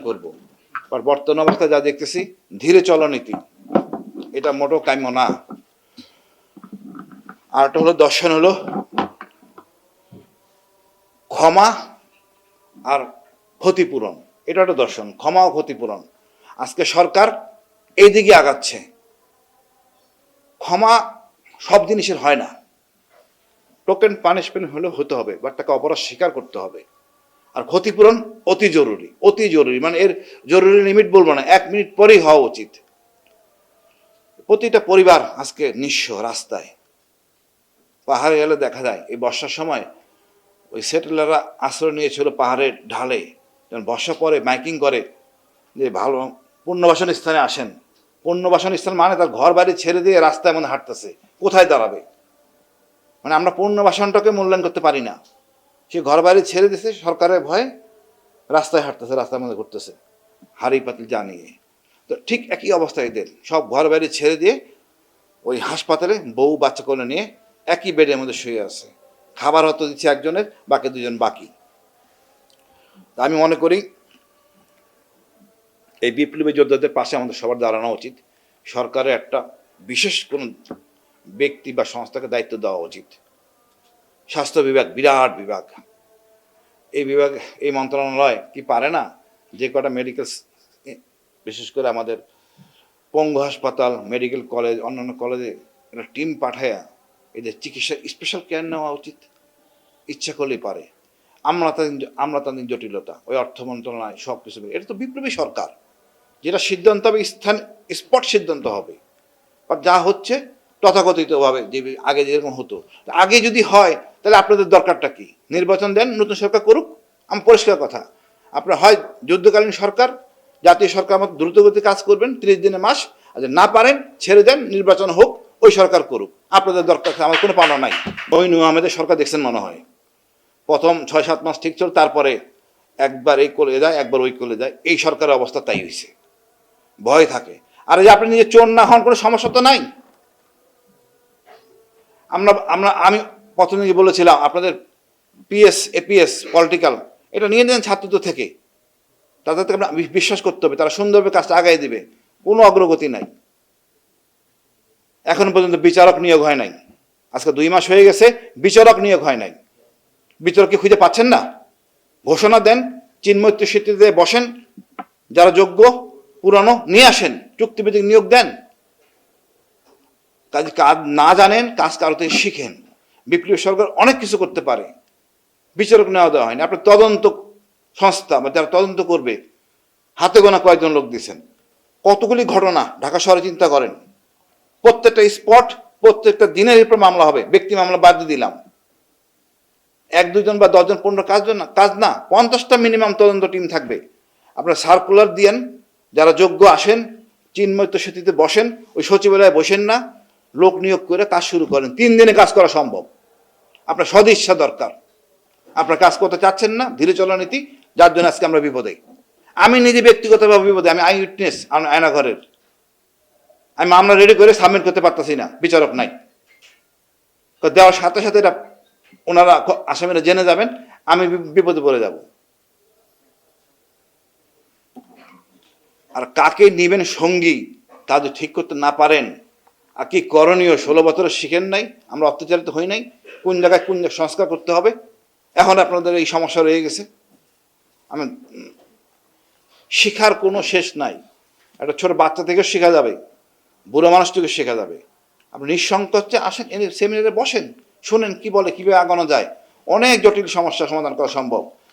করব। আর বর্তমান অবস্থায় যা দেখতেছি, ধীরে চলনীতি এটা মোটো কাম্য না। আর একটা হলো দর্শন হলো ক্ষমা আর ক্ষতিপূরণ। এটা একটা দর্শন, ক্ষমা ও ক্ষতিপূরণ। আজকে সরকার এই দিকে আগাচ্ছে। ক্ষমা সব জিনিসের হয় না। টোকেন পানিশমেন্ট হলেও হতে হবে বা তাকে অপরাধ স্বীকার করতে হবে। আর ক্ষতিপূরণ অতি জরুরি অতি জরুরি। মানে এর জরুরি লিমিট বলব না, এক মিনিট পরেই হওয়া উচিত। প্রতিটা পরিবার আজকে নিঃস্ব রাস্তায়। পাহাড়ে গেলে দেখা যায়, এই বর্ষার সময় ওই সেটেলাররা আশ্রয় নিয়েছিল পাহাড়ের ঢালে। যখন বর্ষা পরে, মাইকিং করে যে ভালো পুণ্যবাসন স্থানে আসেন। পুণ্যবাসন স্থান মানে তার ঘর বাড়ি ছেড়ে দিয়ে রাস্তায় মধ্যে হাঁটতেছে। কোথায় দাঁড়াবে? মানে আমরা পুণ্যবাসনটাকে মূল্যায়ন করতে পারি না। সে ঘর বাড়ি ছেড়ে দিছে, সরকারের ভয়ে রাস্তায় হাঁটতেছে, রাস্তার মধ্যে ঘুরতেছে। হাড়ি পাতিল জানিয়ে তো ঠিক একই অবস্থা এদের। সব ঘর বাড়ি ছেড়ে দিয়ে ওই হাসপাতালে বউ, বাচ্চা কোলে নিয়ে একই বেডের মধ্যে শুয়ে আছে। খাবার হয়তো দিচ্ছে একজনের, বাকি দুজন বাকি। আমি মনে করি এই বিপ্লবী যোদ্ধাদের পাশে আমাদের সবার দাঁড়ানো উচিত। সরকারের একটা বিশেষ কোনো ব্যক্তি বা সংস্থাকে দায়িত্ব দেওয়া উচিত। স্বাস্থ্য বিভাগ, বিরাট বিভাগ। এই বিভাগ, এই মন্ত্রণালয় কি পারে না? যে কটা মেডিকেল বিশেষ করে আমাদের পঙ্গু হাসপাতাল মেডিকেল কলেজ অন্যান্য কলেজে একটা টিম পাঠায়া এদের চিকিৎসা স্পেশাল কেয়ার নেওয়া উচিত। ইচ্ছা করলেই পারে। আমরা তাদের জটিলতা, ওই অর্থ মন্ত্রণালয় সব কিছু এটা তো বিপ্লবী সরকার। যেটা সিদ্ধান্ত হবে, স্থান স্পট সিদ্ধান্ত হবে। আর যা হচ্ছে তথাকথিতভাবে যে আগে যেরকম হতো। আগে যদি হয়, তাহলে আপনাদের দরকারটা কি? নির্বাচন দেন, নতুন সরকার করুক, আমার পরিষ্কার কথা। আপনার হয় যুদ্ধকালীন সরকার, জাতীয় সরকার মতো দ্রুতগতি কাজ করবেন, ত্রিশ দিনে মাস, আর না পারেন, ছেড়ে দেন, নির্বাচন হোক, ওই সরকার করুক। আপনাদের দরকার আমার কোনো পাওনা নাই। বহিনু আহমেদের সরকার দেখছেন মনে হয়। প্রথম ছয় সাত মাস ঠিক চল, তারপরে একবার এই কোলে যায়, একবার ওই কোলে যায়। এই সরকারের অবস্থা তাই হয়েছে ভয় থাকে। আর যে আপনি নিজে চোর না হন, কোনো সমস্যা তো নাই? আমরা আমরা, আমি প্রথমে বলেছিলাম আপনাদের পিএস, এপিএস, পলিটিক্যাল, এটা নিয়ে নেন ছাত্রদের থেকে। তাদের থেকে আমরা বিশ্বাস করতে হবে, তারা সুন্দরভাবে কাজটা আগাই দিবে। কোনো অগ্রগতি নাই। এখন পর্যন্ত বিচারক নিয়োগ হয় নাই। আজকে দুই মাস হয়ে গেছে, বিচারক নিয়োগ হয় নাই। বিচারককে খুঁজে পাচ্ছেন না? ঘোষণা দেন চিন্মৈত্র স্মৃতিতে বসেন, যারা যোগ্য, পুরানো, নিয়ে আসেন। চুক্তিভিত্তিক নিয়োগ দেন। কাজ কাজ না জানেন, কাজ কারও থেকে শিখেন। বিপ্লবী সরকার অনেক কিছু করতে পারে। বিচারক নেওয়া দেওয়া হয়নি। আপনার তদন্ত সংস্থা বা যারা তদন্ত করবে, হাতে গোনা কয়েকজন লোক দিয়েছেন। কতগুলি ঘটনা ঢাকা শহরে চিন্তা করেন। প্রত্যেকটা স্পট, প্রত্যেকটা দিনের উপর মামলা হবে। ব্যক্তি মামলা বাদ দিলাম। এক দুজন বা দশজন, পনেরো কাজ না কাজ না, পঞ্চাশটা মিনিমাম তদন্ত টিম থাকবে। আপনারা সার্কুলার দিয়েন, যারা যোগ্য আসেন চিন্ময়ত্ব সেতুতে বসেন, ওই সচিবালয়ে বসেন না লোক নিয়োগ করে কাজ শুরু করেন। তিন দিনে কাজ করা সম্ভব। আপনার সদিচ্ছা দরকার। আপনার কাজ করতে চাচ্ছেন না, ধীরে চলা নীতি, যার জন্য আজকে আমরা বিপদে। আমি নিজে ব্যক্তিগতভাবে বিপদে, আমি আই উইটনেস আয়নাঘরের আমি মামলা রেডি করে সাবমিট করতে পারতেছি না, বিচারক নাই। দেওয়ার সাথে সাথে এটা ওনারা আসামিরা জেনে যাবেন, আমি বিপদে পড়ে যাব। আর কাকে নিবেন সঙ্গী, তা যদি ঠিক করতে না পারেন আর কি করণীয় ষোলো বছরে শিখেন নাই, আমরা অত্যাচারিত হই নাই, কোন জায়গায় কোন জায়গায় সংস্কার করতে হবে? এখন আপনাদের এই সমস্যা রয়ে গেছে। আমি, শিখার কোনো শেষ নাই। একটা ছোট বাচ্চা থেকে শেখা যাবে, বুড়ো মানুষ থেকে শেখা যাবে। আপনি নিঃসংকোচে আসেন সেমিনারে বসেন, শুনেন কি বলে, কীভাবে আগানো যায়। অনেক জটিল সমস্যার সমাধান করা সম্ভব।